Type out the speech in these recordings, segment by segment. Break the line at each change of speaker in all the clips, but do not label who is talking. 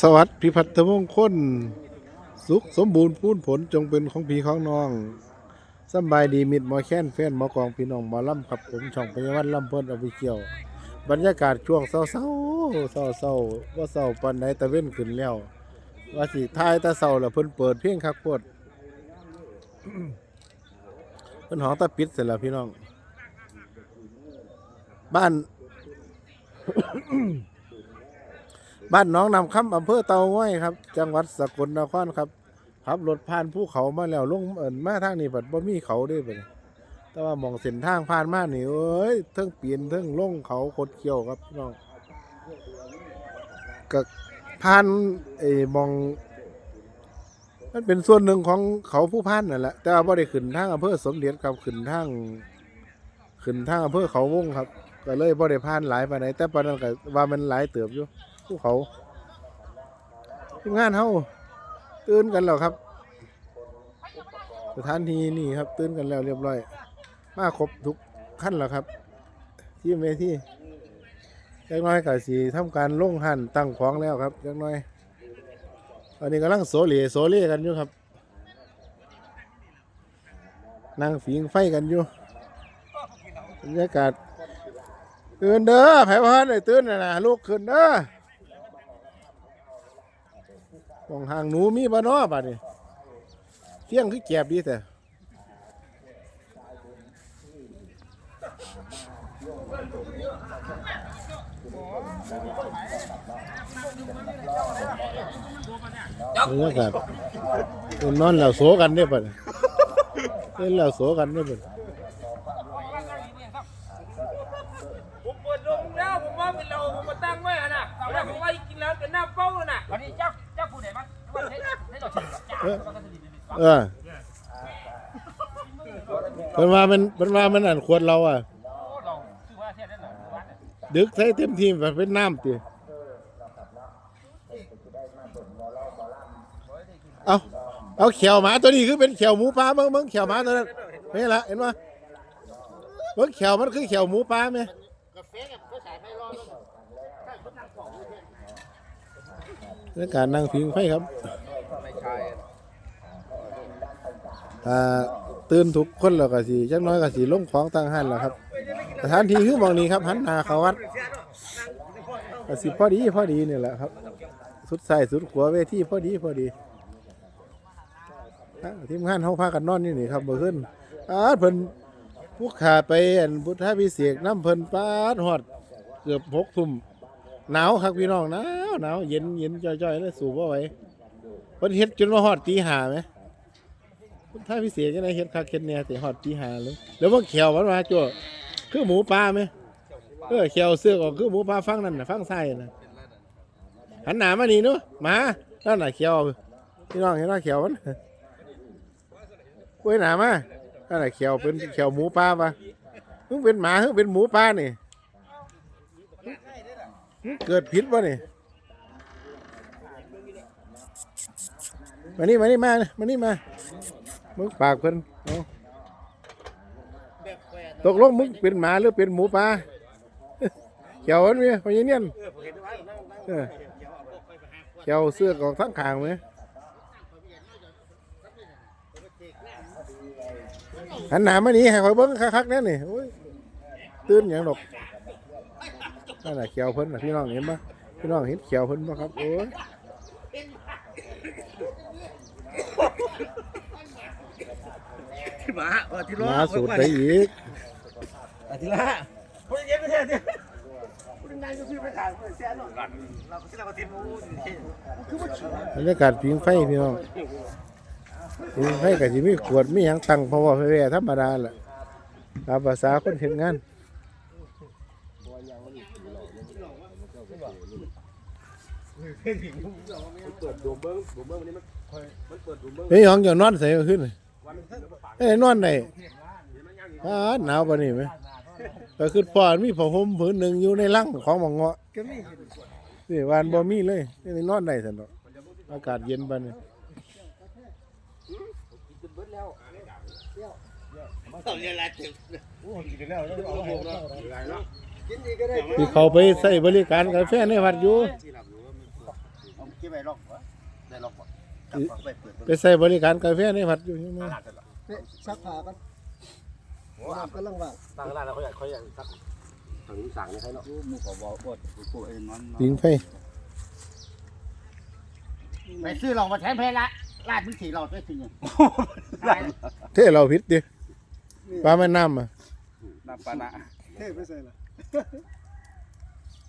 สวัสดิ์พิพัฒน์มงคลสุขสมบูรณ์พูนผลจงเป็นของพี่ของน้องสบายดีมิดหมอแค้นแฟนหมอกองพี่น้องหมอลำครับผมช่องพยาวันลำเพิ่นอภิเกียว บรรยากาศช่วงเศร้าเศร้าเศร้าเศร้าว่าเศร้าปานใดตะเว้นขึ้นแล้ว ว่าสิทายตะเศร้าแล้วเพิ่นเปิดเพลงคักโพดเพิ่นหองตะปิดเสร็จแล้วพี่น้อง บ้าน บ้านน้องนำคำอำเภอเตาง่อยครับ จังหวัดสกลนครครับขับรถผ่านภูเขามาแล้วลงเอินมาทางนี้บัดบ่มีเขาด้วยบัดนี้แต่ว่ามองเส้นทางผ่านมานี่เอ้ยเทิงเปลี่ยนเทิงลงเขาโคดเคี้ยวครับน้องก็ผ่านไอ้มองมันเป็นส่วนหนึ่งของเขาผู้พันนั่นแหละแต่ว่าบ่ได้ขึ้นทางอำเภอสมเด็จครับขึ้นทางขึ้นทางอำเภอเขาวงครับ ก็เลยบ่ได้ผ่านหลายปานแต่ปานนั้นก็ว่ามันหลายเติบอยู่ ภูเขาทีมงานเฮาตื่นกันแล้วครับ สถานที่นี่ครับตื่นกันแล้วเรียบร้อย มาครบทุกขั้นแล้วครับ ที่เวทีจักน้อยก็สีทำการลงหันตั้งของแล้วครับจักน้อยตอนนี้กำลังโซเลโซเลกันอยู่ครับนั่งฝีงไฟกันอยู่บรรยากาศตื่นเด้อไผ่พ่อได้ตื่นนะลูกขึ้นเด้อ มองห่างหนูมีบ่เนาะบัดนี้เที่ยงคือแก็บดีแต่บรรยากาศเล่นนอนแล้วโสกันได้อบัดนี้เล่นแล้วโสกันได้อบัดนี้
ผมเปิดโรงแล้วผมว่าเป็นเราผมมาตั้งไว้อะนะแล้วผมว่ากินแล้วเป็นหน้าเป้าน่ะ
อันนี้เจ้าเจ้าผู้ใดบ้างว่าให้ให้เราชิมจ้า
เออ
ก็จะดีดี
เออเพิ่นว่ามันเพิ่นว่ามันอันควรเราอะ
โอ้เราชื่อว่าเทียนได้เหรอว่าเนี่ย
ดึกใส่เต็มทีแบบเป็นน้ำติเอาเอาเขียวหมาตัวนี้คือเป็นเขียวหมูป่าเบิ่งเบิ่งเขียวหมาตัวนั้นนี่ละเห็นปะเบิ่งเขียวมันคือเขียวหมูป่าไหมในการนั่งพิงไฟครับ อ่าตื่นทุกคนแล้วก็สิจักหน้อยก็สิลงของต่างหันแล้วครับสถานที่คือหมองนี้ครับหันหน้าเข้าวัดก็สิพอดีพอดีนี่แหละครับ สุดใส่สุดขวาเวทีพอดีพอดีอะทีมงานเฮาพากันนอนนี่นี่ครับเมื่อคืนอาเพิ่นผู้ขาไปอันพุทธพิเศษกน้ำเพิ่นปาดฮอดเกือบหกทุ่มหนาวครับพี่น้องหนาวหนาวเย็นเย็นจ่อยๆเลยสูบบ่ไหวเพิ่นเฮ็ดจนมาฮอดตีห้าไหม พุทธพิเศษจังไดเฮ็ดคักเฮ็ดแหน่สิฮอดตีหาเลยแล้วว่าแขวมันมาจ้วคือหมูปลาไหมเออเขียวเสื้อกออกคือหมูปลาฟังนั่นนะฟังไส้น่ะหันหนามานี่เนาะมานั่นน่ะเขียวพี่น้องเห็นว่าเขียวมันคุยหนามานั่นน่ะเขียวเป็นเขียวหมูปลาปะมึงเป็นหมามึงเป็นหมูปลานี่เกิดผิดปะนี่มานี่มานี่มามานี่มา มึงปากเพิ่นเอาตกลงมึงเป็นหมาหรือเป็นหมูป่าเขียวมันมีพญาเนียนเออเขียวเสื้อกองทั้งขางไหมหันหน้ามานี่ให้คอยเบิ้งคักๆแน่นี่โอ้ยตื่นอย่างดอกนั่นแหละเขียวเพิ่นน่ะพี่น้องเห็นปะพี่น้องเห็นเขียวเพิ่นปะครับโอ้ย
หมาเออที่
หมาสูดไปอีก
อาทิละคนเย็นไม่ใช่เนี่ยคนงานก็คือไปขายเสียหน่อยเราก็ที่เราก็ทิ้งมูคือว่าชิว
บรรยากาศผิงไฟพี่น้องผิงไฟกับที่มีขวดมีหยังตั้งเพราะว่าแว่ธรรมดาแหละตามภาษาคนเห็นงานเฮ้ยของอย่างนอนใส่ขึ้นเฮ้ย ไอ้นอนไหนอ้าหนาวปานนี้ไหมก็คือพอมีผ้าห่มผืนหนึ่งอยู่ในลังของหมองเงาะนี่วานบ่มีเลยนี่นอนได้สันดอกอากาศเย็นปานนี้
ต้องเรีย
ที่เขาไปใส่บริการกาแฟในวัดอยู่
เก็บไว้ล็อกวะได้ล็อกวะ จับของไปเปิด
ไปใส่บริการกาแฟในผัดอยู่ใช่ไหม
หลักกันหรอ
ซักผ้ากัน
โอ้
น้ำกำลังว่าง
ตั้งร้านแล้วเขาอยากเขาอยากสักทางนี้สั่งนี่ให้เนาะ
หมูขอบอกว่ากูเองนอน
ปิงไฟ
ไปซื้อเรามาแทนเพละลาดมึงขี่เราได้สิเนี่ย
เท่เราพิษดิปลาแม่น้ำอะ
น้ำปานะ
เท่ไปใส่ละ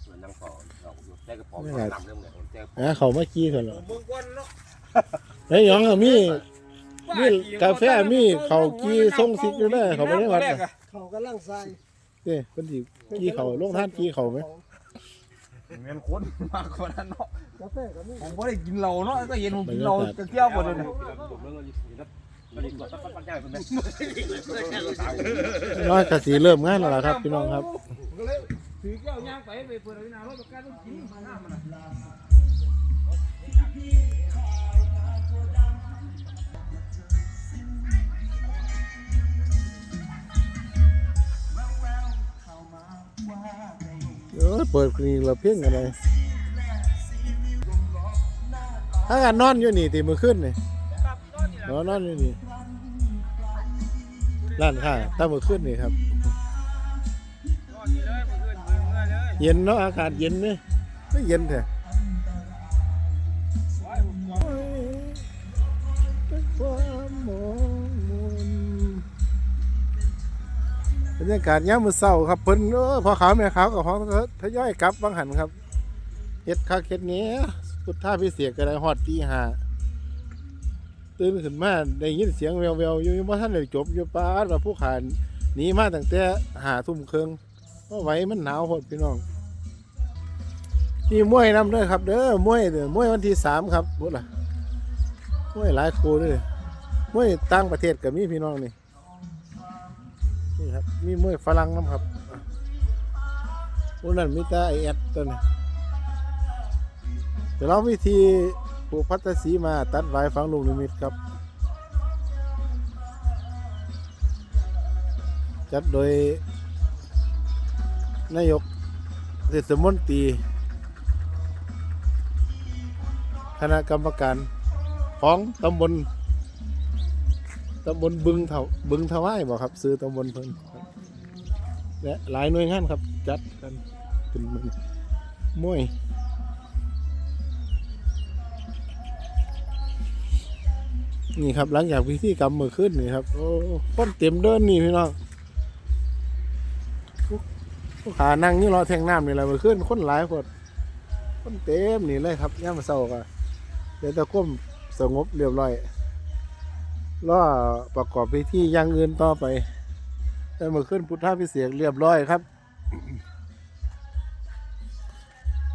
เหมือนนั่งฟอเราได้กระป๋องน้ำเรื่องไหนแจ้ง
อะเขามากี้กันเหรอ
เมืองก้นเนาะ
ไอ้ยหยองอะมี มีกาแฟมีเขากี้ส่งซิกอยู่เลยเขาไปได้วัดน่ะ
เขากำลังใส่
เด้เพิ่นสิกี้เขาลงท่านกี้เขาไหม
เงินคนมากกว่านั้นเนาะ
กาแฟก็มี
ผมไม่ได้กินเหล้าเนาะก็เห็นผมกินเหล้าจะเที่ยวหมดเลยเนี่ย
น้อยกะสีเริ่มงานแล้วล่ะครับพี่น้องครับ
ก็เลยถือแก้วย่างไปไปเปิดเอาหน้ารถประกันต้องกินมาหน้ามันน่ะ
เออเปิดคลินิกเราเพ่งกันเลยถ้ากันนอนอยู่นี่ตีมือขึ้นนี่นอนนอนอยู่นี่ร้านค้าถ้ามือขึ้นนี่ครับ เย็นเนาะอากาศเย็นเนี่ยไม่เย็นแท้ บรรยากาศย่ามมือเช้าครับเพิ่นเออพอขาวแม่ขาวกับของทยอยกลับบางหันครับเฮ็ดคักเฮ็ดนี้พุทธาพิเศษก็ได้ฮอดตีหาตื่นขึ้นมาได้ยินเสียงแววๆอยู่ยังบ่ทันได้จบอยู่ปาว่าผู้ขานหนีมาตั้งแต่5ทุ่มครึ่งเพราะไหวมันหนาวพอดพี่น้องมีมวยนำด้วยครับ เด้อมวยเด้อมวยวันที่สามครับบุญล่ะมวยหลายครูด้วยมวยต่างประเทศกับมีพี่น้องนี่ นี่ครับ มีมวยฝรั่งน้ำครับวันนั้นมีแต่ไอแอดตัวนี้เดี๋ยวเราวิธีปลูกพัตสีมาตัดไว้ฝังลูกนิมิตครับ จัดโดย นายกเทศมนตรีคณะกรรมการของตำบลำบลบึงเถาบึงทวายบอกครับ ซื้อตำบลเพิ่นครับและหลายหน่วยงานครับจัดกันเป็นมันมวยนี่ครับหลังจากพิธีกรรมเมื่อคืนนี่ครับ โอ้คนเต็มเดินนี่พี่น้องผู้ขานั่งนี่รอแทงน้ำนี่แหละมาขึ้นคนหลายคนคนเต็มนี่เลยครับย่ามาเศร้าก็เดี๋ยวตะก้มสงบเรียบร้อย รอประกอบพิธีอย่างอื่นต่อไปแต่มาขึ้นพุทธพิเศษเรียบร้อยครับ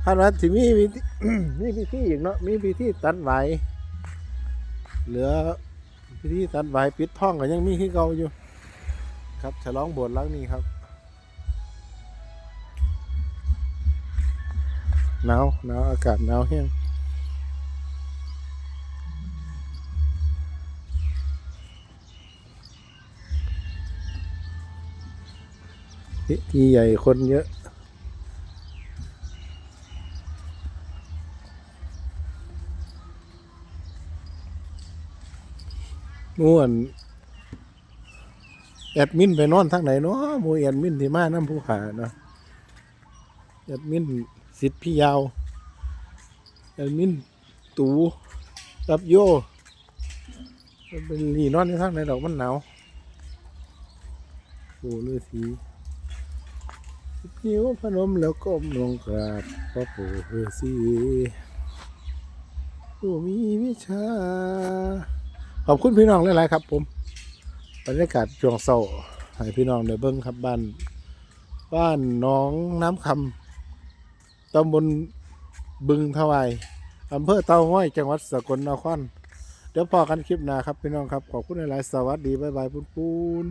คาดว่าที่มีพิธีมีพิธีอีกเนาะมีพิธีตัดไหวเหลือพิธีตัดไหวปิดท่องก็ยังมีที่เก่าอยู่ ครับฉลองบสถ์หลังนี้ครับหนาวหนาวอากาศหนาวแห้ง อีใหญ่คนเยอะม่วนแอดมินไปนอนทางไหนเนาะหมูแอดมินที่มาน้ำผู้ขาเนาะแอดมินสิทธิ์พี่ยาวแอดมินตูกับโยเป็นหลีนอนในทางไหนดอกมันหนาวโอ้ฤาษี นิ้วพนมแล้วก้มลงกราบพระปู่ฤาษีผู้มีวิชา ขอบคุณพี่น้องหลายๆครับ ผมบรรยากาศช่วงเศร้าให้พี่น้องได้เบิ่งครับบ้าน บ้านน้องน้ำคำตำบลบึงทวายอำเภอเตาห้อยจังหวัดสกลนครเดี๋ยวพอกันคลิปหน้าครับพี่น้องครับ ขอบคุณหลายๆสวัสดี บ๊ายบายปุ้นปูน